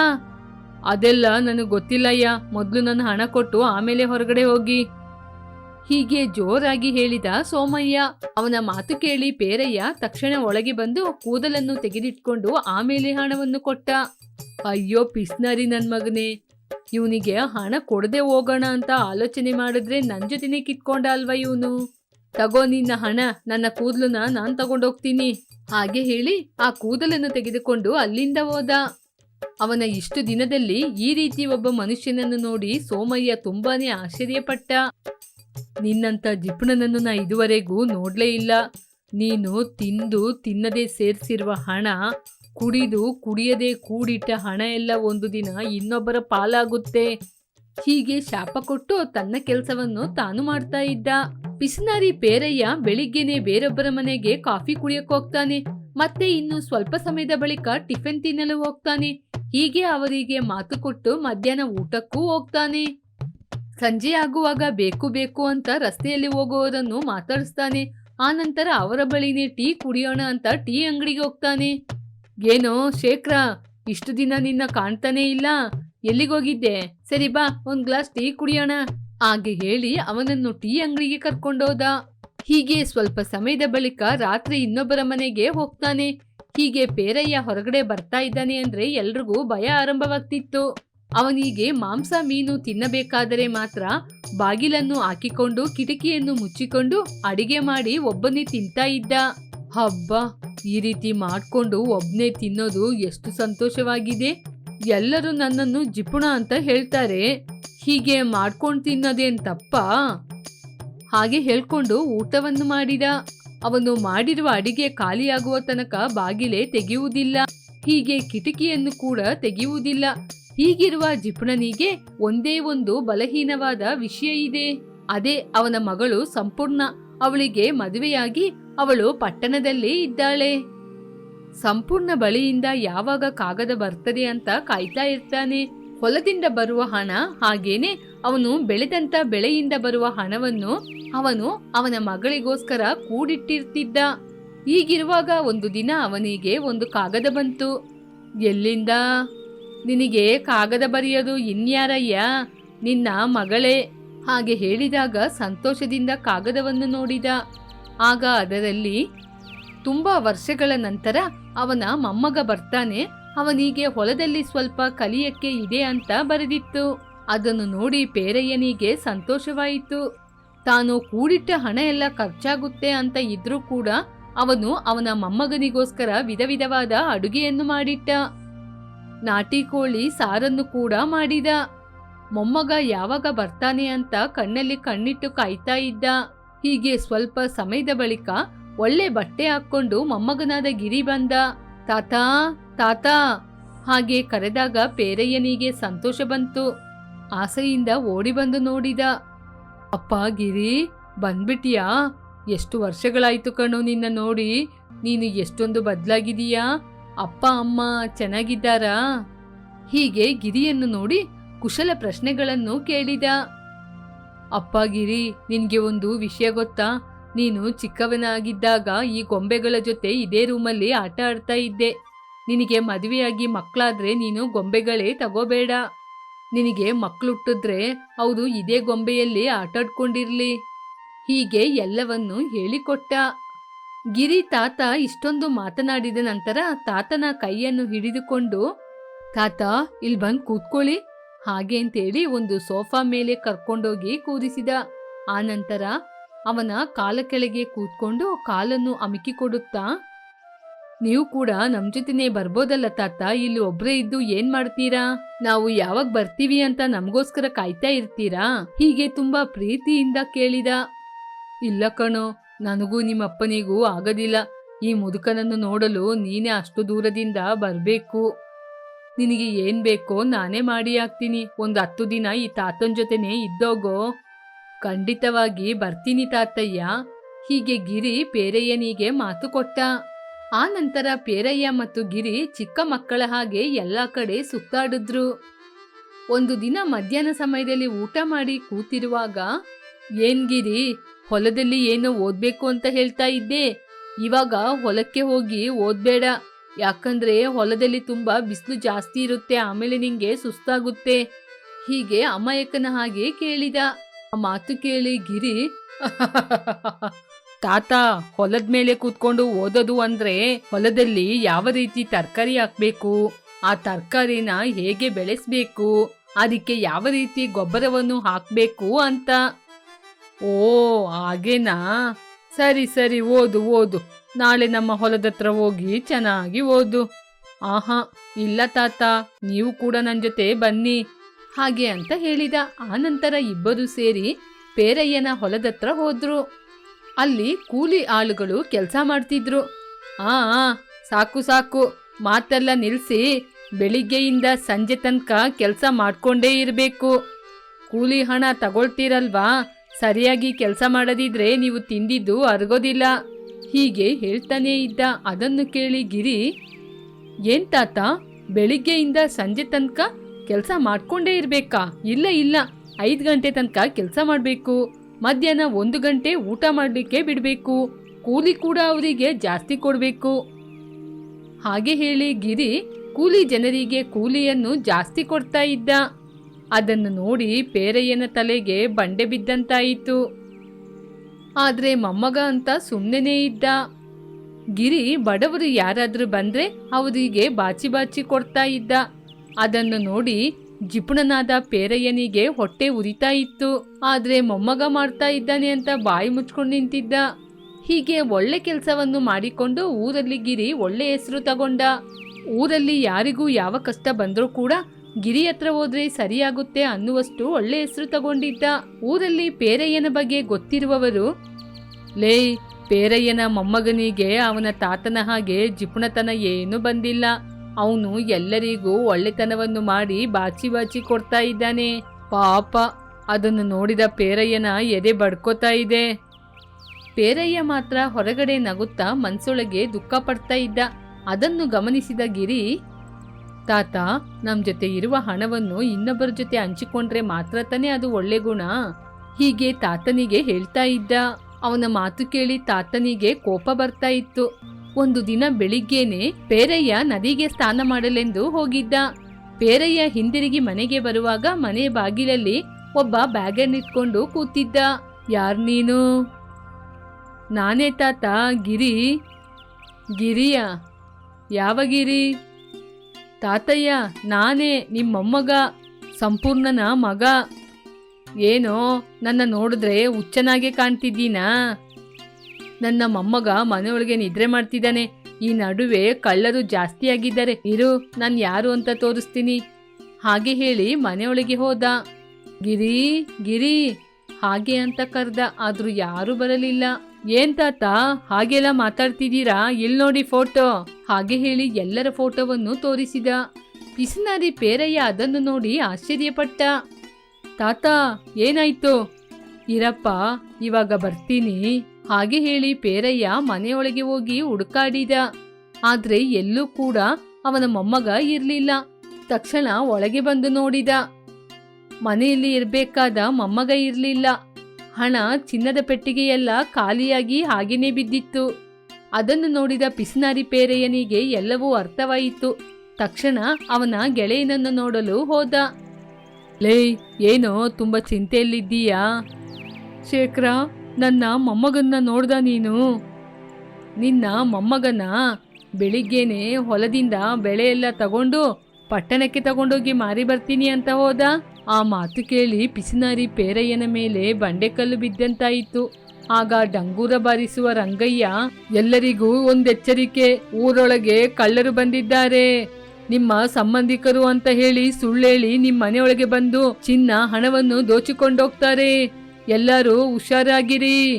ಅದೆಲ್ಲ ನನಗೆ ಗೊತ್ತಿಲ್ಲಯ್ಯ. ಮೊದಲು ನನ್ನ ಹಣ ಕೊಟ್ಟು ಆಮೇಲೆ ಹೊರಗಡೆ ಹೋಗಿ. ಹೀಗೆ ಜೋರಾಗಿ ಹೇಳಿದ ಸೋಮಯ್ಯ, ಅವನ ಮಾತು ಕೇಳಿ ಪೇರಯ್ಯ ತಕ್ಷಣ ಒಳಗೆ ಬಂದು ಕೂದಲನ್ನು ತೆಗೆದಿಟ್ಕೊಂಡು ಆಮೇಲೆ ಹಣವನ್ನು ಕೊಟ್ಟ. ಅಯ್ಯೋ ಪಿಸ್ನರಿ ನನ್ ಮಗನೇ, ಇವನಿಗೆ ಹಣ ಕೊಡದೆ ಹೋಗೋಣ ಅಂತ ಆಲೋಚನೆ ಮಾಡಿದ್ರೆ ನನ್ ಜೊತೆನೆ ಕಿತ್ಕೊಂಡ ಅಲ್ವಾ ಇವನು? ತಗೋ ನಿನ್ನ ಹಣ, ನನ್ನ ಕೂದಲನ್ನ ನಾನ್ ತಗೊಂಡೋಗ್ತೀನಿ. ಹಾಗೆ ಹೇಳಿ ಆ ಕೂದಲನ್ನು ತೆಗೆದುಕೊಂಡು ಅಲ್ಲಿಂದ ಹೋದ. ಅವನ ಇಷ್ಟು ದಿನದಲ್ಲಿ ಈ ರೀತಿ ಒಬ್ಬ ಮನುಷ್ಯನನ್ನು ನೋಡಿ ಸೋಮಯ್ಯ ತುಂಬಾನೇ ಆಶ್ಚರ್ಯಪಟ್ಟ. ನಿನ್ನಂತ ಜಿಪುಣನನ್ನು ನಾ ಇದುವರೆಗೂ ನೋಡ್ಲೇ ಇಲ್ಲ. ನೀನು ತಿಂದು ತಿನ್ನದೆ ಸೇರಿಸಿರುವ ಹಣ, ಕುಡಿದು ಕುಡಿಯದೆ ಕೂಡಿಟ್ಟ ಹಣ ಎಲ್ಲ ಒಂದು ದಿನ ಇನ್ನೊಬ್ಬರ ಪಾಲಾಗುತ್ತೆ. ಹೀಗೆ ಶಾಪ ಕೊಟ್ಟು ತನ್ನ ಕೆಲಸವನ್ನು ತಾನು ಮಾಡ್ತಾ ಇದ್ದ. ಪಿಸನಾರಿ ಪೇರಯ್ಯ ಬೆಳಿಗ್ಗೆನೆ ಬೇರೊಬ್ಬರ ಮನೆಗೆ ಕಾಫಿ ಕುಡಿಯಕ್ ಹೋಗ್ತಾನೆ. ಮತ್ತೆ ಇನ್ನು ಸ್ವಲ್ಪ ಸಮಯದ ಬಳಿಕ ಟಿಫಿನ್ ತಿನ್ನಲು ಹೋಗ್ತಾನೆ. ಹೀಗೆ ಅವರಿಗೆ ಮಾತು ಕೊಟ್ಟು ಮಧ್ಯಾಹ್ನ ಊಟಕ್ಕೂ ಹೋಗ್ತಾನೆ. ಸಂಜೆ ಆಗುವಾಗ ಬೇಕು ಬೇಕು ಅಂತ ರಸ್ತೆಯಲ್ಲಿ ಹೋಗುವುದನ್ನು ಮಾತಾಡಿಸ್ತಾನೆ. ಆ ನಂತರ ಅವರ ಬಳಿನೇ ಟೀ ಕುಡಿಯೋಣ ಅಂತ ಟೀ ಅಂಗಡಿಗೆ ಹೋಗ್ತಾನೆ. ಏನೋ ಶೇಖರ, ಇಷ್ಟು ದಿನ ನಿನ್ನ ಕಾಣ್ತಾನೆ ಇಲ್ಲ. ಎಲ್ಲಿಗೋಗಿದ್ದೆ ಸರಿ ಬಾ, ಒಂದ್ ಗ್ಲಾಸ್ ಟೀ ಕುಡಿಯೋಣ. ಹಾಗೆ ಹೇಳಿ ಅವನನ್ನು ಟೀ ಅಂಗಡಿಗೆ ಕರ್ಕೊಂಡೋದ ಹೀಗೆ ಸ್ವಲ್ಪ ಸಮಯದ ಬಳಿಕ ರಾತ್ರಿ ಇನ್ನೊಬ್ಬರ ಮನೆಗೆ ಹೋಗ್ತಾನೆ. ಹೀಗೆ ಪೇರಯ್ಯ ಹೊರಗಡೆ ಬರ್ತಾ ಇದ್ದಾನೆ ಅಂದ್ರೆ ಎಲ್ರಿಗೂ ಭಯ ಆರಂಭವಾಗ್ತಿತ್ತು. ಅವನಿಗೆ ಮಾಂಸ ಮೀನು ತಿನ್ನಬೇಕಾದರೆ ಮಾತ್ರ ಬಾಗಿಲನ್ನು ಹಾಕಿಕೊಂಡು ಕಿಟಕಿಯನ್ನು ಮುಚ್ಚಿಕೊಂಡು ಅಡಿಗೆ ಮಾಡಿ ಒಬ್ಬನೇ ತಿಂತಾ ಇದ್ದ. ಹಬ್ಬ, ಈ ರೀತಿ ಮಾಡಿಕೊಂಡು ಒಬ್ಬನೇ ತಿನ್ನೋದು ಎಷ್ಟು ಸಂತೋಷವಾಗಿದೆ. ಎಲ್ಲರೂ ನನ್ನನ್ನು ಜಿಪುಣ ಅಂತ ಹೇಳ್ತಾರೆ. ಹೀಗೆ ಮಾಡ್ಕೊಂಡು ತಿನ್ನೋದೇನ್ ತಪ್ಪಾ? ಹಾಗೆ ಹೇಳ್ಕೊಂಡು ಊಟವನ್ನು ಮಾಡಿದ. ಅವನು ಮಾಡಿರುವ ಅಡಿಗೆ ಖಾಲಿಯಾಗುವ ತನಕ ಬಾಗಿಲೆ ತೆಗೆಯುವುದಿಲ್ಲ. ಹೀಗೆ ಕಿಟಕಿಯನ್ನು ಕೂಡ ತೆಗೆಯುವುದಿಲ್ಲ. ಹೀಗಿರುವ ಜಿಪುಣನಿಗೆ ಒಂದೇ ಒಂದು ಬಲಹೀನವಾದ ವಿಷಯ ಇದೆ. ಅದೇ ಅವನ ಮಗಳು ಸಂಪೂರ್ಣ ಅವಳಿಗೆ ಮದುವೆಯಾಗಿ ಅವಳು ಪಟ್ಟಣದಲ್ಲಿ ಇದ್ದಾಳೆ. ಸಂಪೂರ್ಣ ಬಳಿಯಿಂದ ಯಾವಾಗ ಕಾಗದ ಬರ್ತದೆ ಅಂತ ಕಾಯ್ತಾ ಇರ್ತಾನೆ. ಹೊಲದಿಂದ ಬರುವ ಹಣ ಹಾಗೇನೆ ಅವನು ಬೆಳೆದಂತ ಬೆಳೆಯಿಂದ ಬರುವ ಹಣವನ್ನು ಅವನು ಅವನ ಮಗಳಿಗೋಸ್ಕರ ಕೂಡಿಟ್ಟಿರ್ತಿದ್ದ. ಈಗಿರುವಾಗ ಒಂದು ದಿನ ಅವನಿಗೆ ಒಂದು ಕಾಗದ ಬಂತು. ಎಲ್ಲಿಂದ? ನಿನಗೆ ಕಾಗದ ಬರೆಯೋದು ಇನ್ಯಾರಯ್ಯ? ನಿನ್ನ ಮಗಳೇ? ಹಾಗೆ ಹೇಳಿದಾಗ ಸಂತೋಷದಿಂದ ಕಾಗದವನ್ನು ನೋಡಿದ. ಆಗ ಅದರಲ್ಲಿ ತುಂಬಾ ವರ್ಷಗಳ ನಂತರ ಅವನ ಮೊಮ್ಮಗ ಬರ್ತಾನೆ, ಅವನಿಗೆ ಹೊಲದಲ್ಲಿ ಸ್ವಲ್ಪ ಕಲಿಯಕ್ಕೆ ಇದೆ ಅಂತ ಬರೆದಿತ್ತು. ಅದನ್ನು ನೋಡಿ ಪೇರಯ್ಯನಿಗೆ ಸಂತೋಷವಾಯಿತು. ತಾನು ಕೂಡಿಟ್ಟ ಹಣ ಎಲ್ಲ ಖರ್ಚಾಗುತ್ತೆ ಅಂತ ಇದ್ರೂ ಕೂಡ ಅವನು ಅವನ ಮೊಮ್ಮಗನಿಗೋಸ್ಕರ ವಿಧ ವಿಧವಾದ ಅಡುಗೆಯನ್ನು ಮಾಡಿಟ್ಟ. ನಾಟಿ ಕೋಳಿ ಸಾರನ್ನು ಕೂಡ ಮಾಡಿದ. ಮೊಮ್ಮಗ ಯಾವಾಗ ಬರ್ತಾನೆ ಅಂತ ಕಣ್ಣಲ್ಲಿ ಕಣ್ಣಿಟ್ಟು ಕಾಯ್ತಾ ಇದ್ದ. ಹೀಗೆ ಸ್ವಲ್ಪ ಸಮಯದ ಬಳಿಕ ಒಳ್ಳೆ ಬಟ್ಟೆ ಹಾಕೊಂಡು ಮೊಮ್ಮಗನಾದ ಗಿರಿ ಬಂದ. ತಾತ ತಾತ, ಹಾಗೆ ಕರೆದಾಗ ಪೇರಯ್ಯನಿಗೆ ಸಂತೋಷ ಬಂತು. ಆಸೆಯಿಂದ ಓಡಿ ಬಂದು ನೋಡಿದ. ಅಪ್ಪ ಗಿರಿ ಬಂದ್ಬಿಟ್ಟಿಯಾ ಎಷ್ಟು ವರ್ಷಗಳಾಯ್ತು ಕಣೋ ನಿನ್ನ ನೋಡಿ. ನೀನು ಎಷ್ಟೊಂದು ಬದಲಾಗಿದೀಯಾ ಅಪ್ಪ, ಅಮ್ಮ ಚೆನ್ನಾಗಿದ್ದಾರಾ? ಹೀಗೆ ಗಿರಿಯನ್ನು ನೋಡಿ ಕುಶಲ ಪ್ರಶ್ನೆಗಳನ್ನು ಕೇಳಿದ. ಅಪ್ಪ ಗಿರಿ, ನಿನಗೆ ಒಂದು ವಿಷಯ ಗೊತ್ತಾ? ನೀನು ಚಿಕ್ಕವನಾಗಿದ್ದಾಗ ಈ ಗೊಂಬೆಗಳ ಜೊತೆ ಇದೇ ರೂಮಲ್ಲಿ ಆಟ ಆಡ್ತಾ ಇದ್ದೆ. ನಿನಗೆ ಮದುವೆಯಾಗಿ ಮಕ್ಕಳಾದ್ರೆ ನೀನು ಗೊಂಬೆಗಳೇ ತಗೋಬೇಡ. ನಿನಗೆ ಮಕ್ಕಳು ಹುಟ್ಟಿದ್ರೆ ಅವರು ಇದೇ ಗೊಂಬೆಯಲ್ಲಿ ಆಟಾಡ್ಕೊಂಡಿರಲಿ. ಹೀಗೆ ಎಲ್ಲವನ್ನೂ ಹೇಳಿಕೊಟ್ಟ. ಗಿರಿ ತಾತ ಇಷ್ಟೊಂದು ಮಾತನಾಡಿದ ನಂತರ ತಾತನ ಕೈಯನ್ನು ಹಿಡಿದುಕೊಂಡು, ತಾತ ಇಲ್ಲಿ ಬಂದು ಕೂತ್ಕೊಳ್ಳಿ. ಹಾಗೆ ಅಂತೇಳಿ ಒಂದು ಸೋಫಾ ಮೇಲೆ ಕರ್ಕೊಂಡೋಗಿ ಕೂರಿಸಿದ. ಆನಂತರ ಅವನ ಕಾಲ ಕೆಳಗೆ ಕೂತ್ಕೊಂಡು ಕಾಲನ್ನು ಅಮಿಕಿ ಕೊಡುತ್ತಾ ನೀವು ಕೂಡ ನಮ್ ಜೊತೆನೇ ಬರ್ಬೋದಲ್ಲ ತಾತ, ಇಲ್ಲಿ ಒಬ್ರೇ ಇದ್ದು ಏನ್ ಮಾಡ್ತೀರಾ? ನಾವು ಯಾವಾಗ ಬರ್ತೀವಿ ಅಂತ ನಮಗೋಸ್ಕರ ಕಾಯ್ತಾ ಇರ್ತೀರಾ? ಹೀಗೆ ತುಂಬಾ ಪ್ರೀತಿಯಿಂದ ಕೇಳಿದ. ಇಲ್ಲ ಕಣೋ ನನಗೂ ನಿಮ್ಮಪ್ಪನಿಗೂ ಆಗದಿಲ್ಲ. ಈ ಮುದುಕನನ್ನು ನೋಡಲು ನೀನೇ ಅಷ್ಟು ದೂರದಿಂದ ಬರಬೇಕು. ನಿನಗೆ ಏನ್ ಬೇಕೋ ನಾನೇ ಮಾಡಿ ಹಾಕ್ತೀನಿ. ಒಂದು ಹತ್ತು ದಿನ ಈ ತಾತನ ಜೊತೆನೆ ಇದ್ದೋಗೋ. ಖಂಡಿತವಾಗಿ ಬರ್ತೀನಿ ತಾತಯ್ಯ. ಹೀಗೆ ಗಿರಿ ಪೇರಯ್ಯನಿಗೆ ಮಾತು ಕೊಟ್ಟ. ಆ ನಂತರ ಪೇರಯ್ಯ ಮತ್ತು ಗಿರಿ ಚಿಕ್ಕ ಮಕ್ಕಳ ಹಾಗೆ ಎಲ್ಲ ಕಡೆ ಸುತ್ತಾಡಿದ್ರು. ಒಂದು ದಿನ ಮಧ್ಯಾಹ್ನ ಸಮಯದಲ್ಲಿ ಊಟ ಮಾಡಿ ಕೂತಿರುವಾಗ, ಏನ್ ಗಿರಿ? ಹೊಲದಲ್ಲಿ ಏನೋ ಓದ್ಬೇಕು ಅಂತ ಹೇಳ್ತಾ ಇದ್ದೆ. ಇವಾಗ ಹೊಲಕ್ಕೆ ಹೋಗಿ ಓದ್ಬೇಡ. ಯಾಕಂದ್ರೆ ಹೊಲದಲ್ಲಿ ತುಂಬಾ ಬಿಸಿಲು ಜಾಸ್ತಿ ಇರುತ್ತೆ, ಆಮೇಲೆ ನಿಂಗೆ ಸುಸ್ತಾಗುತ್ತೆ. ಹೀಗೆ ಅಮಾಯಕನ ಹಾಗೆ ಕೇಳಿದ. ಆ ಮಾತು ಕೇಳಿ ಗಿರಿ. ತಾತ, ಹೊಲದ ಮೇಲೆ ಕೂತ್ಕೊಂಡು ಓದೋದು ಅಂದ್ರೆ ಹೊಲದಲ್ಲಿ ಯಾವ ರೀತಿ ತರಕಾರಿ ಹಾಕ್ಬೇಕು? ಆ ತರಕಾರಿನ ಹೇಗೆ ಬೆಳೆಸ್ಬೇಕು? ಅದಕ್ಕೆ ಯಾವ ರೀತಿ ಗೊಬ್ಬರವನ್ನು ಹಾಕ್ಬೇಕು ಅಂತ. ಓ, ಹಾಗೇನಾ? ಸರಿ ಸರಿ, ಓದು ಓದು. ನಾಳೆ ನಮ್ಮ ಹೊಲದತ್ರ ಹೋಗಿ ಚೆನ್ನಾಗಿ ಓದು. ಆಹಾ, ಇಲ್ಲ ತಾತ, ನೀವು ಕೂಡ ನನ್ನ ಜೊತೆ ಬನ್ನಿ. ಹಾಗೆ ಅಂತ ಹೇಳಿದ. ಆನಂತರ ಇಬ್ಬರು ಸೇರಿ ಪೇರಯ್ಯನ ಹೊಲದತ್ರ ಹೋದ್ರು. ಅಲ್ಲಿ ಕೂಲಿ ಆಳುಗಳು ಕೆಲಸ ಮಾಡ್ತಿದ್ರು. ಆ ಸಾಕು ಸಾಕು. ಮಾತೆಲ್ಲ ನಿಲ್ಲಿಸಿ ಬೆಳಿಗ್ಗೆಯಿಂದ ಸಂಜೆ ತನಕ ಕೆಲಸ ಮಾಡ್ಕೊಂಡೇ ಇರಬೇಕು. ಕೂಲಿ ಹಣ ತಗೊಳ್ತೀರಲ್ವಾ? ಸರಿಯಾಗಿ ಕೆಲಸ ಮಾಡದಿದ್ರೆ ನೀವು ತಿಂದಿದ್ದು ಅರಗೋದಿಲ್ಲ. ಹೀಗೆ ಹೇಳ್ತಾನೇ ಇದ್ದ. ಅದನ್ನು ಕೇಳಿ ಗಿರಿ, ಏನ್ ತಾತ, ಬೆಳಿಗ್ಗೆಯಿಂದ ಸಂಜೆ ತನಕ ಕೆಲಸ ಮಾಡ್ಕೊಂಡೇ ಇರ್ಬೇಕಾ? ಇಲ್ಲ ಇಲ್ಲ. ಐದು ಗಂಟೆ ತನಕ ಕೆಲಸ ಮಾಡಬೇಕು. ಮಧ್ಯಾಹ್ನ ಒಂದು ಗಂಟೆ ಊಟ ಮಾಡಲಿಕ್ಕೆ ಬಿಡಬೇಕು. ಕೂಲಿ ಕೂಡ ಅವರಿಗೆ ಜಾಸ್ತಿ ಕೊಡಬೇಕು. ಹಾಗೆ ಹೇಳಿ ಗಿರಿ ಕೂಲಿ ಜನರಿಗೆ ಕೂಲಿಯನ್ನು ಜಾಸ್ತಿ ಕೊಡ್ತಾ ಇದ್ದ. ಅದನ್ನು ನೋಡಿ ಪೇರಯ್ಯನ ತಲೆಗೆ ಬಂಡೆ ಬಿದ್ದಂತಾಯಿತು. ಆದರೆ ಮೊಮ್ಮಗ ಅಂತ ಸುಮ್ಮನೆ ಇದ್ದ. ಗಿರಿ, ಬಡವರು ಯಾರಾದರೂ ಬಂದ್ರೆ ಅವರಿಗೆ ಬಾಚಿ ಬಾಚಿ ಕೊಡ್ತಾ ಇದ್ದ. ಅದನ್ನು ನೋಡಿ ಜಿಪುಣನಾದ ಪೇರಯ್ಯನಿಗೆ ಹೊಟ್ಟೆ ಉರಿತಾ ಇತ್ತು ಆದರೆ ಮೊಮ್ಮಗ ಮಾಡ್ತಾ ಇದ್ದಾನೆ ಅಂತ ಬಾಯಿ ಮುಚ್ಕೊಂಡು ನಿಂತಿದ್ದ. ಹೀಗೆ ಒಳ್ಳೆ ಕೆಲಸವನ್ನು ಮಾಡಿಕೊಂಡು ಊರಲ್ಲಿ ಗಿರಿ ಒಳ್ಳೆ ಹೆಸರು ತಗೊಂಡ. ಊರಲ್ಲಿ ಯಾರಿಗೂ ಯಾವ ಕಷ್ಟ ಬಂದರೂ ಕೂಡ ಗಿರಿ ಹತ್ರ ಹೋದ್ರೆ ಸರಿಯಾಗುತ್ತೆ ಅನ್ನುವಷ್ಟು ಒಳ್ಳೆ ಹೆಸರು ತಗೊಂಡಿದ್ದ ಊರಲ್ಲಿ ಪೇರಯ್ಯನ ಬಗ್ಗೆ ಗೊತ್ತಿರುವವರು, ಲೇ, ಪೇರಯ್ಯನ ಮೊಮ್ಮಗನಿಗೆ ಅವನ ತಾತನ ಹಾಗೆ ಜಿಪುಣತನ ಏನೂ ಬಂದಿಲ್ಲ. ಅವನು ಎಲ್ಲರಿಗೂ ಒಳ್ಳೆತನವನ್ನು ಮಾಡಿ ಬಾಚಿ ಬಾಚಿ ಕೊಡ್ತಾ ಇದ್ದಾನೆ. ಪಾಪ, ಅದನ್ನು ನೋಡಿದ ಪೇರಯ್ಯನ ಎದೆ ಬಡ್ಕೋತಾ ಇದೆ. ಪೇರಯ್ಯ ಮಾತ್ರ ಹೊರಗಡೆ ನಗುತ್ತಾ ಮನ್ಸೊಳಗೆ ದುಃಖ ಪಡ್ತಾ ಇದ್ದ. ಅದನ್ನು ಗಮನಿಸಿದ ಗಿರಿ ತಾತ, ನಮ್ ಜೊತೆ ಇರುವ ಹಣವನ್ನು ಇನ್ನೊಬ್ಬರ ಜೊತೆ ಹಂಚಿಕೊಂಡ್ರೆ ಮಾತ್ರ ತಾನೇ ಅದು ಒಳ್ಳೆ ಗುಣ? ಹೀಗೆ ತಾತನಿಗೆ ಹೇಳ್ತಾ ಇದ್ದ. ಅವನ ಮಾತು ಕೇಳಿ ತಾತನಿಗೆ ಕೋಪ ಬರ್ತಾ ಇತ್ತು. ಒಂದು ದಿನ ಬೆಳಿಗ್ಗೆನೆ ಪೇರಯ್ಯ ನದಿಗೆ ಸ್ನಾನ ಮಾಡಲೆಂದು ಹೋಗಿದ್ದ. ಪೇರಯ್ಯ ಹಿಂದಿರುಗಿ ಮನೆಗೆ ಬರುವಾಗ ಮನೆ ಬಾಗಿಲಲ್ಲಿ ಒಬ್ಬ ಬ್ಯಾಗನ್ನಿಟ್ಕೊಂಡು ಕೂತಿದ್ದ. ಯಾರ್ ನೀನು? ನಾನೇ ತಾತ, ಗಿರಿ. ಗಿರಿಯ? ಯಾವ ಗಿರಿ? ತಾತಯ್ಯ, ನಾನೇ ನಿಮ್ಮಮ್ಮಗ ಸಂಪೂರ್ಣನ ಮಗ. ಏನೋ, ನನ್ನ ನೋಡಿದ್ರೆ ಹುಚ್ಚನಾಗೆ ಕಾಣ್ತಿದ್ದೀನಾ? ನನ್ನ ಮೊಮ್ಮಗ ಮನೆಯೊಳಗೆ ನಿದ್ರೆ ಮಾಡ್ತಿದ್ದಾನೆ. ಈ ನಡುವೆ ಕಳ್ಳರು ಜಾಸ್ತಿ ಆಗಿದ್ದಾರೆ ಇರು, ನಾನು ಯಾರು ಅಂತ ತೋರಿಸ್ತೀನಿ. ಹಾಗೆ ಹೇಳಿ ಮನೆಯೊಳಗೆ ಹೋದ. ಗಿರಿ ಗಿರಿ, ಹಾಗೆ ಅಂತ ಕರೆದ, ಆದರೂ ಯಾರೂ ಬರಲಿಲ್ಲ. ಏನ್ ತಾತ, ಹಾಗೆಲ್ಲ ಮಾತಾಡ್ತಿದ್ದೀರಾ? ಇಲ್ ನೋಡಿ ಫೋಟೋ. ಹಾಗೆ ಹೇಳಿ ಎಲ್ಲರ ಫೋಟೋವನ್ನು ತೋರಿಸಿದ. ಪಿಸನಾರಿ ಪೇರಯ್ಯ ಅದನ್ನು ನೋಡಿ ಆಶ್ಚರ್ಯಪಟ್ಟ. ತಾತ, ಏನಾಯ್ತು? ಇರಪ್ಪ, ಇವಾಗ ಬರ್ತೀನಿ. ಹಾಗೆ ಹೇಳಿ ಪೇರಯ್ಯ ಮನೆಯೊಳಗೆ ಹೋಗಿ ಹುಡುಕಾಡಿದ. ಆದ್ರೆ ಎಲ್ಲೂ ಕೂಡ ಅವನ ಮೊಮ್ಮಗ ಇರಲಿಲ್ಲ. ತಕ್ಷಣ ಒಳಗೆ ಬಂದು ನೋಡಿದ. ಮನೆಯಲ್ಲಿ ಇರಬೇಕಾದ ಮೊಮ್ಮಗ ಇರ್ಲಿಲ್ಲ. ಹಣ ಚಿನ್ನದ ಪೆಟ್ಟಿಗೆಯೆಲ್ಲ ಖಾಲಿಯಾಗಿ ಹಾಗೇನೇ ಬಿದ್ದಿತ್ತು. ಅದನ್ನು ನೋಡಿದ ಪಿಸ್ನಾರಿ ಪೇರೆಯನಿಗೆ ಎಲ್ಲವೂ ಅರ್ಥವಾಯಿತು. ತಕ್ಷಣ ಅವನ ಗೆಳೆಯನನ್ನು ನೋಡಲು ಹೋದ. ಲೇ, ಏನೋ ತುಂಬ ಚಿಂತೆಯಲ್ಲಿದ್ದೀಯಾ? ಶೇಖರ, ನನ್ನ ಮೊಮ್ಮಗನ್ನ ನೋಡ್ದ ನೀನು? ನಿನ್ನ ಮೊಮ್ಮಗನ ಬೆಳಿಗ್ಗೆನೆ ಹೊಲದಿಂದ ಬೆಳೆ ಎಲ್ಲ ತಗೊಂಡು ಪಟ್ಟಣಕ್ಕೆ ತಗೊಂಡೋಗಿ ಮಾರಿ ಬರ್ತೀನಿ ಅಂತ ಹೋದ? ಆ ಮಾತು ಕೇಳಿ ಪಿಸಿನಾರಿ ಪೇರಯ್ಯನ ಮೇಲೆ ಬಂಡೆಕಲ್ಲು ಬಿದ್ದಂತಾಯಿತು. ಆಗ ಡಂಗೂರ ಬಾರಿಸುವ ರಂಗಯ್ಯ, ಎಲ್ಲರಿಗೂ ಒಂದೆಚ್ಚರಿಕೆ, ಊರೊಳಗೆ ಕಳ್ಳರು ಬಂದಿದ್ದಾರೆ. ನಿಮ್ಮ ಸಂಬಂಧಿಕರು ಅಂತ ಹೇಳಿ ಸುಳ್ಳೇಳಿ ನಿಮ್ಮ ಮನೆಯೊಳಗೆ ಬಂದು ಚಿನ್ನ, ಹಣವನ್ನು ದೋಚಿಕೊಂಡೋಗ್ತಾರೆ. ಎಲ್ಲರೂ ಹುಷಾರಾಗಿರಿ.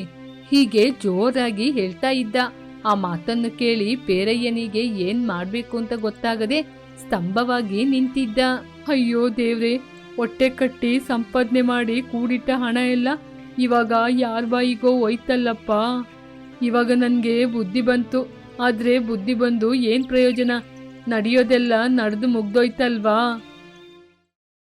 ಹೀಗೆ ಜೋರಾಗಿ ಹೇಳ್ತಾ ಇದ್ದ. ಆ ಮಾತನ್ನು ಕೇಳಿ ಪೇರಯ್ಯನಿಗೆ ಏನ್ ಮಾಡ್ಬೇಕು ಅಂತ ಗೊತ್ತಾಗದೆ ಸ್ತಂಭವಾಗಿ ನಿಂತಿದ್ದ. ಅಯ್ಯೋ ದೇವ್ರೆ ಹೊಟ್ಟೆ ಕಟ್ಟಿ ಸಂಪಾದನೆ ಮಾಡಿ ಕೂಡಿಟ್ಟ ಹಣ ಎಲ್ಲ ಇವಾಗ ಯಾರ ಬಾಯಿಗೋ ಹೋಯ್ತಲ್ಲಪ್ಪ. ಇವಾಗ ನನಗೆ ಬುದ್ಧಿ ಬಂತು. ಆದರೆ ಬುದ್ಧಿ ಬಂದು ಏನು ಪ್ರಯೋಜನ? ನಡೆಯೋದೆಲ್ಲ ನಡೆದು ಮುಗ್ದೋಯ್ತಲ್ವಾ?